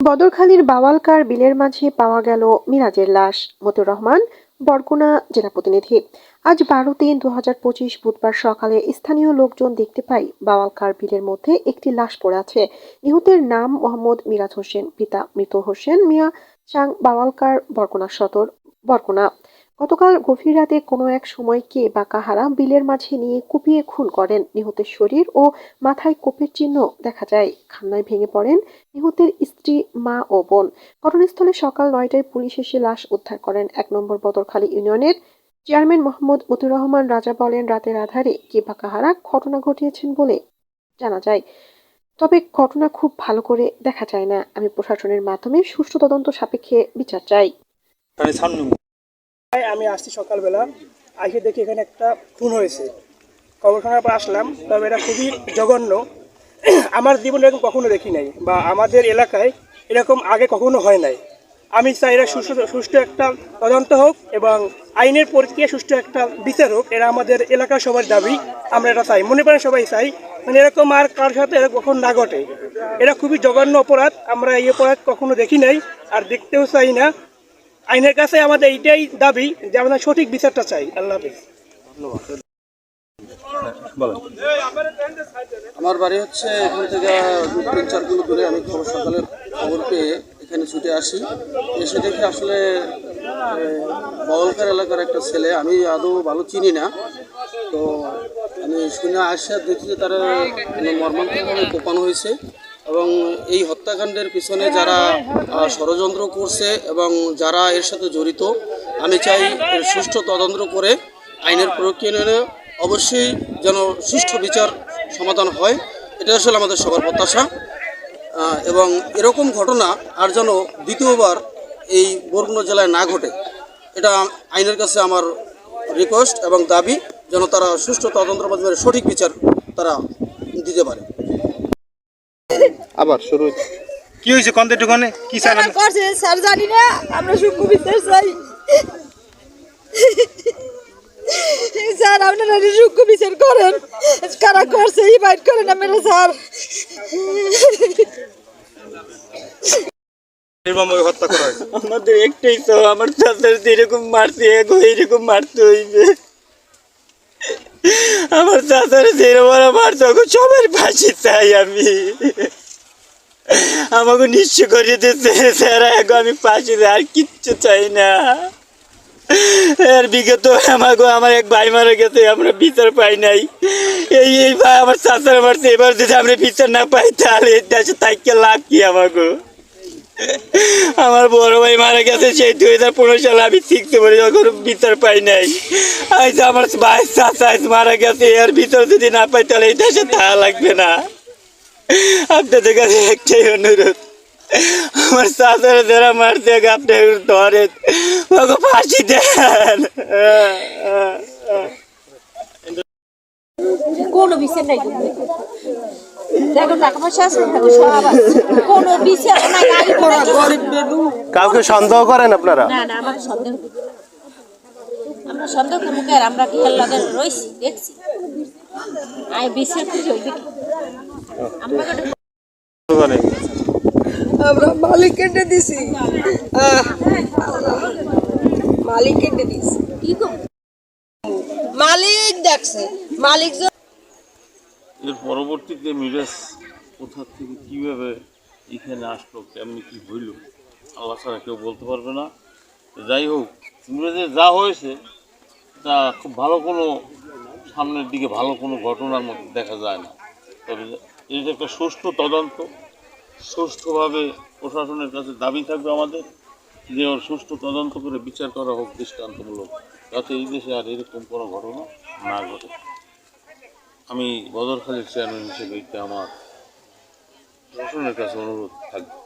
বদরখালীর বাওয়ালকার বিলের মাঝে পাওয়া গেল মিরাজের লাশ। মতুর রহমান, বরগুনা জেলা প্রতিনিধি। আজ বারো তিন দু পঁচিশ বুধবার সকালে স্থানীয় লোকজন দেখতে পাই বাওয়ালকার বিলের মধ্যে একটি লাশ পড়ে আছে। নিহতের নাম মোহাম্মদ মিরাজ হোসেন, পিতা মৃত হোসেন মিয়া চাং বাওয়ালকার বরগুনা সদর বরগুনা। গতকাল গভীর রাতে কোনো এক সময় কে বা কাহারা বিলের মাঝে নিয়ে কুপিয়ে খুন করেন নিহতের শরীর ও মাথায় কোপের চিহ্ন দেখা যায়। খান্নায় ভেঙে পড়েন নিহতের স্ত্রী, মা ও বোন। ঘটনাস্থলে সকাল নয়টায় পুলিশ এসে লাশ উদ্ধার করেন। এক নম্বর বদরখালী ইউনিয়নের চেয়ারম্যান মোহাম্মদ মতিউর রহমান রাজা বলেন, রাতের আধারে কে বা কাহারা ঘটনা ঘটিয়েছেন বলে জানা যায়। তবে ঘটনা খুব ভালো করে দেখা যায় না। আমি প্রশাসনের মাধ্যমে সুষ্ঠু তদন্ত সাপেক্ষে বিচার চাই। আমি আসছি সকালবেলা। আসে দেখি এখানে একটা খুন হয়েছে। কবরখানার পর আসলাম, তবে এটা খুবই জঘন্য। আমার জীবনে এরকম কখনো দেখি নাই, বা আমাদের এলাকায় এরকম আগে কখনো হয় নাই। আমি চাই এরা সুষ্ঠু সুষ্ঠু একটা তদন্ত হোক এবং আইনের প্রক্রিয়া সুষ্ঠু একটা বিচার হোক। এরা আমাদের এলাকার সবার দাবি, আমরা এটা চাই। মনে করেন সবাই চাই মানে এরকম আর কার সাথে এরা কখন না ঘটে। এটা খুবই জঘন্য অপরাধ, আমরা এই অপরাধ কখনো দেখি নাই, আর দেখতেও চাই না। আইনের কাছে আমাদের এইটাই দাবি যে আমাদের সঠিক বিচারটা চাই। আল্লাহ হাফিজ। আমার বাড়ি হচ্ছে এখান থেকে তিন চার কিলো দূরে। আমি খবর সকালে খবর পেয়ে এখানে ছুটে আসি। এসে দেখি আসলে বগলকার এলাকার একটা ছেলে। আমি আদৌ ভালো চিনি না। তো আমি শুনে আসে দেখি যে তারা মানে মর্মান্তিকভাবে কোপানো হয়েছে। এবং এই হত্যাকাণ্ডের পিছনে যারা ষড়যন্ত্র করছে এবং যারা এর সাথে জড়িত, আমি চাই সুষ্ঠু তদন্ত করে আইনের প্রক্রিয়া অবশ্যই যেন সুষ্ঠু বিচার সমাধান হয়। এটা আসলে আমাদের সবার প্রত্যাশা। এবং এরকম ঘটনা আর যেন দ্বিতীয়বার এই বরগুনা জেলায় না ঘটে, এটা আইনের কাছে আমার রিকোয়েস্ট এবং দাবি, যেন তারা সুষ্ঠু তদন্তের মাধ্যমে সঠিক বিচার তারা দিতে পারে। আবার শুরু। কি হয়েছে কন্তে টুকানে কি করছে স্যার জানি না আমরা সূক্ষ্ম বিচার চাই। স্যার আপনারা সূক্ষ্ম বিচার করেন কারা করছে করেন আপনারা স্যার। আমাদের একটাই আমার চাচার যেরকম মারছে এখন এইরকম মারতে হইবে। আমার চাচার যেরকম মারছে ওকে সবার ফাঁসি চাই আমি। আমাকে নিশ্চয় করে দিচ্ছে স্যার এখন আমি চাই, আর কিচ্ছু চাই না। আর বিগত আমাকে আমার এক ভাই মারা গেছে আমরা বিচার পাই নাই। এই এই ভাই আমার চাচার মারছে এবার যদি আমরা বিচার না পাই তাহলে দেশে থাকতে লাভ কি আমাকে? আমার বড় ভাই মারা গেছে, সেই দুই হাজার পনেরো সালে আমি শিখতে পারি যখন বিচার পাই নাই। আজ আমার ভাই চাচা মারা গেছে, এর ভিতর যদি না পাই তাহলে এই দেশে থাকা লাগবে না। আপনাদের কাছে একটাই অনুরোধ, আমার চাচারা যারা মারছে আপনি ধরেন, ওকে ফাঁসি দেন। কোনো নাই। কাউকে সন্দেহ করেন আপনারা? না না আমাকে সন্দেহ করি। আমরা সন্দেহ করব আর আমরা কি আল্লাহ রয়েছি দেখছি। আয় বিচার খুঁজে হইবে আমরা মালিক কেটে দিছি। মালিক কেটে দিছি। কি মালিক দেখছে মালিক এর পরবর্তীতে মিরাজ কোথা থেকে কীভাবে এখানে আসলো, কেমনি কি হইল, আল্লাহ ছাড়া কেউ বলতে পারবে না। যাই হোক, মিরাজের যা হয়েছে, তা খুব ভালো কোনো সামনের দিকে ভালো কোনো ঘটনার মতো দেখা যায় না। তবে এটা একটা সুষ্ঠু তদন্ত, সুষ্ঠুভাবে প্রশাসনের কাছে দাবি থাকবে আমাদের যে ওর সুষ্ঠু তদন্ত করে বিচার করা হোক দৃষ্টান্তমূলক, যাতে এই দেশে আর এরকম কোনো ঘটনা না ঘটে। আমি বদরখালীর চেয়ারম্যান হিসেবে আমার প্রশাসনের কাছে অনুরোধ থাকবে।